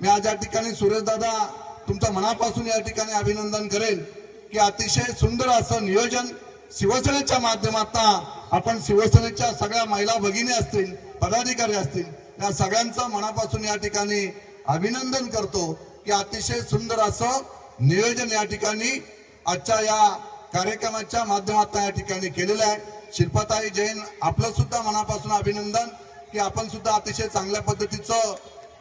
मी आज या ठिकाणी सुरेशदादा तुमचा मनापासून या ठिकाणी अभिनंदन करेल की अतिशय सुंदर असं नियोजन शिवसेनेच्या माध्यमातून आपण शिवसेनेच्या सगळ्या महिला भगिनी असतील पदाधिकारी असतील या सगळ्यांचं मनापासून या ठिकाणी अभिनंदन करतो की अतिशय सुंदर असं नियोजन या ठिकाणी आजच्या या कार्यक्रमाच्या माध्यमातून या ठिकाणी केलेलं आहे. शिल्पाताई जैन आपलं सुद्धा मनापासून अभिनंदन की आपण सुद्धा अतिशय चांगल्या पद्धतीचं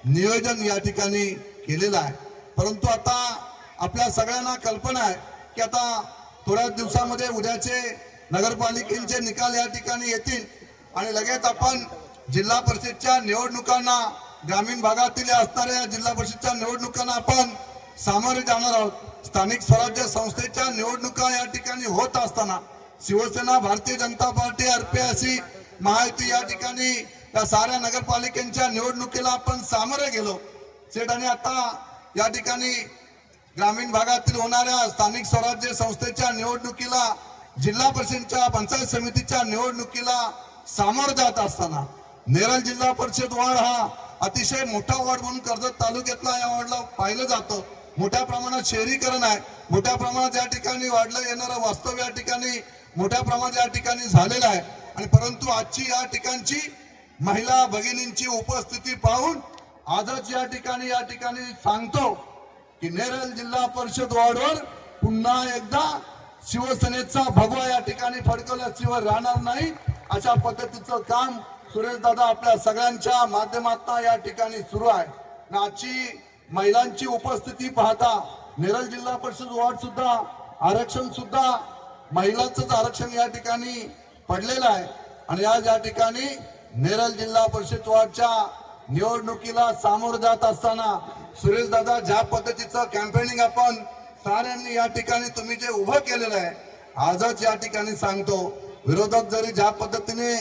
नियोजन या ठिकाणी केलेलं आहे. परंतु आता आपल्या सगळ्यांना कल्पना आहे की आता थोड्याच दिवसामध्ये उद्याचे नगरपालिकेचे निकाल या ठिकाणी येतील आणि लगेच आपण जिल्हा परिषदच्या निवडणुकांना ग्रामीण भागातील असणाऱ्या जिल्हा परिषदच्या निवडणुकांना आपण सामोरे जाणार आहोत. स्थानिक स्वराज्य संस्थेच्या निवडणुका या ठिकाणी होत असताना शिवसेना भारतीय जनता पार्टी आरपीआयसी महायुती या ठिकाणी या साऱ्या नगरपालिकेच्या निवडणुकीला आपण सामोरे गेलो. सेठ आणि आता या ठिकाणी ग्रामीण भागातील होणाऱ्या स्थानिक स्वराज्य संस्थेच्या निवडणुकीला जिल्हा परिषदच्या पंचायत समितीच्या निवडणुकीला सामोरं जात असताना नेरळ जिल्हा परिषद वार्ड हा अतिशय मोठा वार्ड म्हणून कर्जत तालुक्यातला या वार्डला पाहिलं जातं. मोठ्या प्रमाणात शहरीकरण आहे. मोठ्या प्रमाणात या ठिकाणी वाढलं येणारं वास्तव या ठिकाणी मोठ्या प्रमाणात या ठिकाणी झालेलं आहे. आणि परंतु आजची या ठिकाणची महिला भगिनींची उपस्थिती पाहून आजच या ठिकाणी या ठिकाणी सांगतो की नेरल जिल्हा परिषद वार्डवर पुन्हा एकदा शिवसेनेचा भगवा या ठिकाणी फडकवल्याशिवाय राहणार नाही. अशा पद्धतीचं काम सुरेश दादा आपल्या सगळ्यांच्या माध्यमातून या ठिकाणी सुरू आहे. आजची महिलांची उपस्थिती पाहता नेरल जिल्हा परिषद वॉर्ड सुद्धा आरक्षण सुद्धा महिलांचंच आरक्षण या ठिकाणी पडलेलं आहे. आणि आज या ठिकाणी नेरल जिल्हा परिषद वार्डच्या निवडणुकीला सामोरं जात असताना सुरेश दादा ज्या पद्धतीचं कॅम्पेनिंग आपण साऱ्यांनी या ठिकाणी तुम्ही जे उभं केलेलं आहे आजच या ठिकाणी सांगतो. विरोधक जरी ज्या पद्धतीने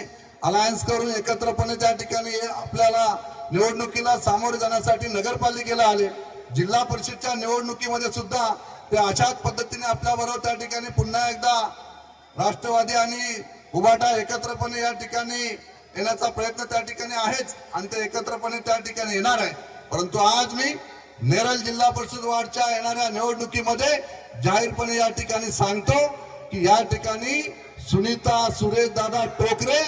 अलायन्स करून एकत्रपणे त्या ठिकाणी आपल्याला निवडणुकीला सामोरे जाण्यासाठी नगरपालिकेला आले जिल्हा परिषदच्या निवडणुकीमध्ये सुद्धा ते अशाच पद्धतीने आपल्या बरोबर त्या ठिकाणी पुन्हा एकदा राष्ट्रवादी आणि उभाटा एकत्रपणे या ठिकाणी येण्याचा प्रयत्न त्या ठिकाणी आहेच आणि ते एकत्रपणे त्या ठिकाणी येणार आहे. परंतु आज मी नेरल जिल्हा परिषद वार्डच्या येणाऱ्या निवडणुकीमध्ये जाहीरपणे या ठिकाणी सांगतो की या ठिकाणी सुनीता सुरेश दादा टोकरे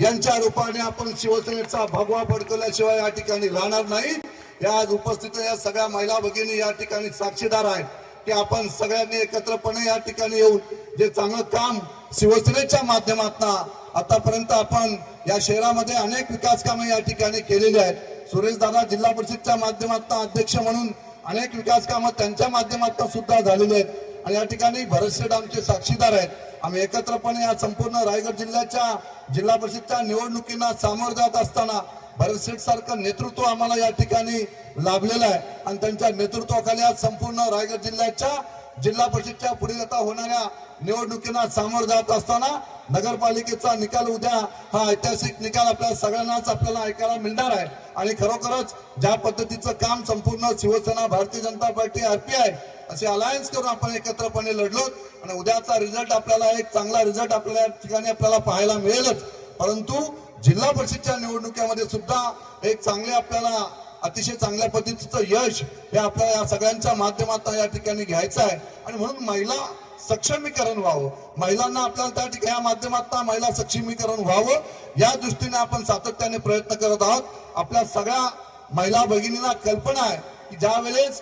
यांच्या रूपाने आपण शिवसेनेचा भगवा फडकवल्याशिवाय या ठिकाणी राहणार नाही. या आज उपस्थित या सगळ्या महिला भगिनी या ठिकाणी साक्षीदार आहेत की आपण सगळ्यांनी एकत्रपणे या ठिकाणी येऊन जे चांगलं काम शिवसेनेच्या माध्यमातून आतापर्यंत आपण या शहरामध्ये अनेक विकास कामे या ठिकाणी केलेली आहेत. सुरेशदादा जिल्हा परिषदच्या माध्यमातून अध्यक्ष म्हणून अनेक विकास कामं त्यांच्या माध्यमातून सुद्धा झालेली आहेत. आणि या ठिकाणी भरतशेठ आमचे साक्षीदार आहेत. आम्ही एकत्रपणे या संपूर्ण रायगड जिल्ह्याच्या जिल्हा परिषदच्या निवडणुकींना सामोरं जात असताना भरतशेठ सारखं नेतृत्व आम्हाला या ठिकाणी लाभलेलं आहे. आणि त्यांच्या नेतृत्वाखाली आज संपूर्ण रायगड जिल्ह्याच्या जिल्हा परिषदच्या पुढील आता होणाऱ्या निवडणुकींना सामोरं जात असताना नगरपालिकेचा निकाल उद्या हा ऐतिहासिक निकाल आपल्या सगळ्यांनाच आपल्याला ऐकायला मिळणार आहे. आणि खरोखरच ज्या पद्धतीचं काम संपूर्ण शिवसेना भारतीय जनता पार्टी आरपीआय असे अलायन्स करून आपण एकत्रपणे लढलो आणि उद्याचा रिझल्ट आपल्याला एक चांगला रिझल्ट आपल्याला या ठिकाणी आपल्याला पाहायला मिळेलच. परंतु जिल्हा परिषदच्या निवडणुकीमध्ये सुद्धा एक चांगले आपल्याला अतिशय चांगल्या पद्धतीचं यश हे आपल्याला या सगळ्यांच्या माध्यमातून या ठिकाणी घ्यायचं आहे. आणि म्हणून महिला सक्षमीकरण व्हावं. महिलांना आपल्याला त्या ठिकाणी या माध्यमातून महिला सक्षमीकरण व्हावं. या दृष्टीने आपण सातत्याने प्रयत्न करत आहोत. आपल्या सगळ्या महिला भगिनींना कल्पना आहे की ज्या वेळेस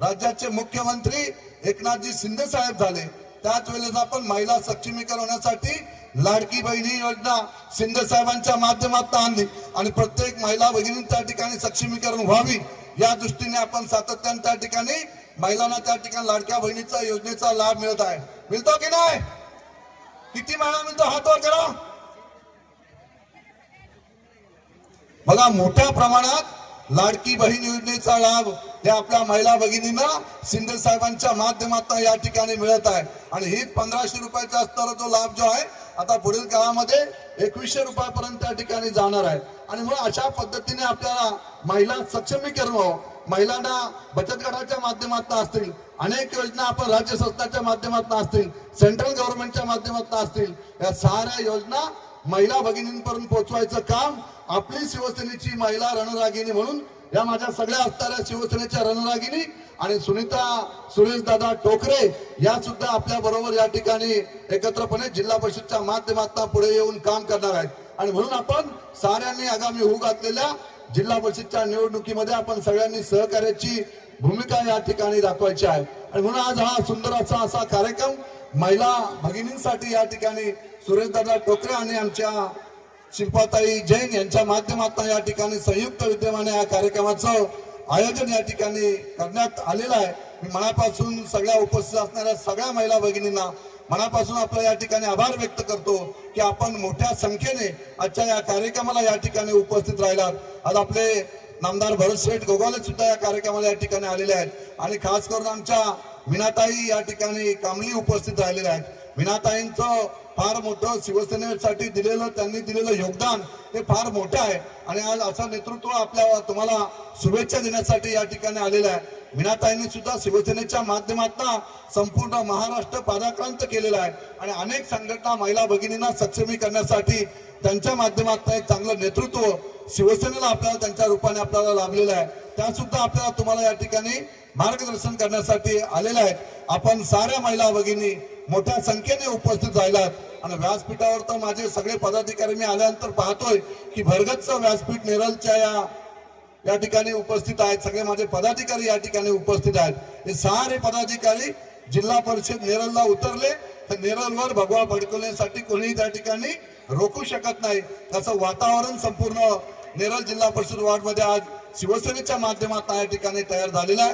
राज्याचे मुख्यमंत्री एकनाथजी शिंदे साहेब झाले त्याच वेळेस आपण महिला सक्षमीकरण होण्यासाठी लाडकी बहिणी योजना शिंदे साहेबांच्या माध्यमातून आणली आणि प्रत्येक महिला भगिनी त्या ठिकाणी सक्षमीकरण व्हावी. या दृष्टीने आपण सातत्याने त्या ठिकाणी महिलांना त्या ठिकाणी लाडक्या बहिणीचा योजनेचा लाभ मिळत आहे. मिळतो की नाही? किती महिला मिळतो? हातवर करा. बघा मोठ्या प्रमाणात लाडकी बहीण योजनेचा लाभ हे आपल्या महिला भगिनींना शिंदे साहेबांच्या माध्यमातून या ठिकाणी मिळत आहे. आणि ही पंधराशे रुपयाचा असणारा जो लाभ जो आहे आता पुढील काळामध्ये एकवीसशे रुपयापर्यंत त्या ठिकाणी जाणार आहे. आणि मग अशा पद्धतीने आपल्याला महिला सक्षमीकरण व्हावं. महिलांना बचत गटाच्या माध्यमातून असतील अनेक योजना आपण राज्य शासनाच्या माध्यमातून असतील सेंट्रल गव्हर्नमेंटच्या माध्यमातून असतील या साऱ्या योजना महिला भगिनींपर्यंत पोहोचवायचं काम आपली शिवसेनेची महिला रणरागिनी म्हणून या माझ्या सगळ्या असणाऱ्या शिवसेनेच्या रणरागिनी आणि सुनीता सुरेश दादा टोकरे या सुद्धा आपल्या बरोबर या ठिकाणी एकत्रपणे जिल्हा परिषदच्या माध्यमातून पुढे येऊन काम करणार आहेत. आणि म्हणून आपण साऱ्यांनी आगामी होऊ घातलेल्या जिल्हा परिषदच्या निवडणुकीमध्ये आपण सगळ्यांनी सहकार्याची भूमिका या ठिकाणी दाखवायची आहे. आणि म्हणून आज हा सुंदर असा असा कार्यक्रम महिला भगिनींसाठी या ठिकाणी सुरेशदादा टोकरे आणि आमच्या शिल्पाताई जैन यांच्या माध्यमातून या ठिकाणी संयुक्त विद्यमाने या कार्यक्रमाचं आयोजन या ठिकाणी करण्यात आलेलं आहे. मी मनापासून सगळ्या उपस्थित असणाऱ्या सगळ्या महिला भगिनींना मनापासून आपला या ठिकाणी आभार व्यक्त करतो की आपण मोठ्या संख्येने आजच्या या कार्यक्रमाला या ठिकाणी उपस्थित राहिलात. आज आपले नामदार भरत शेठ गोगाले सुद्धा या कार्यक्रमाला या ठिकाणी आलेले आहेत. आणि खास करून आमच्या मीनाताई या ठिकाणी कामली उपस्थित राहिलेल्या आहेत. मीनाताईंचं फार मोठं शिवसेनेसाठी दिलेलं त्यांनी दिलेलं योगदान हे फार मोठं आहे. आणि आज असं नेतृत्व आपल्या तुम्हाला शुभेच्छा देण्यासाठी या ठिकाणी आलेलं आहे. विनाताईंनी सुद्धा शिवसेनेच्या माध्यमातून संपूर्ण महाराष्ट्र पादाक्रांत केलेला आहे. आणि अनेक संघटना महिला भगिनींना सक्षमी करण्यासाठी त्यांच्या माध्यमातून एक चांगलं नेतृत्व शिवसेनेला आपल्याला त्यांच्या रूपाने आपल्याला लाभलेलं आहे. त्या सुद्धा आपल्याला तुम्हाला या ठिकाणी मार्गदर्शन करण्यासाठी आलेल्या आहेत आपण साऱ्या महिला भगिनी मोठ्या संख्येने उपस्थित राहिलात. आणि व्यासपीठावर तर माझे सगळे पदाधिकारी मी आल्यानंतर पाहतोय की भरगतचं व्यासपीठ नेरलच्या या या ठिकाणी उपस्थित आहेत. सगळे माझे पदाधिकारी या ठिकाणी उपस्थित आहेत. हे सारे पदाधिकारी जिल्हा परिषद नेरलला उतरले. तर नेरलवर भगवा भडकवण्यासाठी कोणीही त्या ठिकाणी रोखू शकत नाही. असं वातावरण संपूर्ण नेरल जिल्हा परिषद वॉर्डमध्ये आज शिवसेनेच्या माध्यमातून या ठिकाणी तयार झालेलं आहे.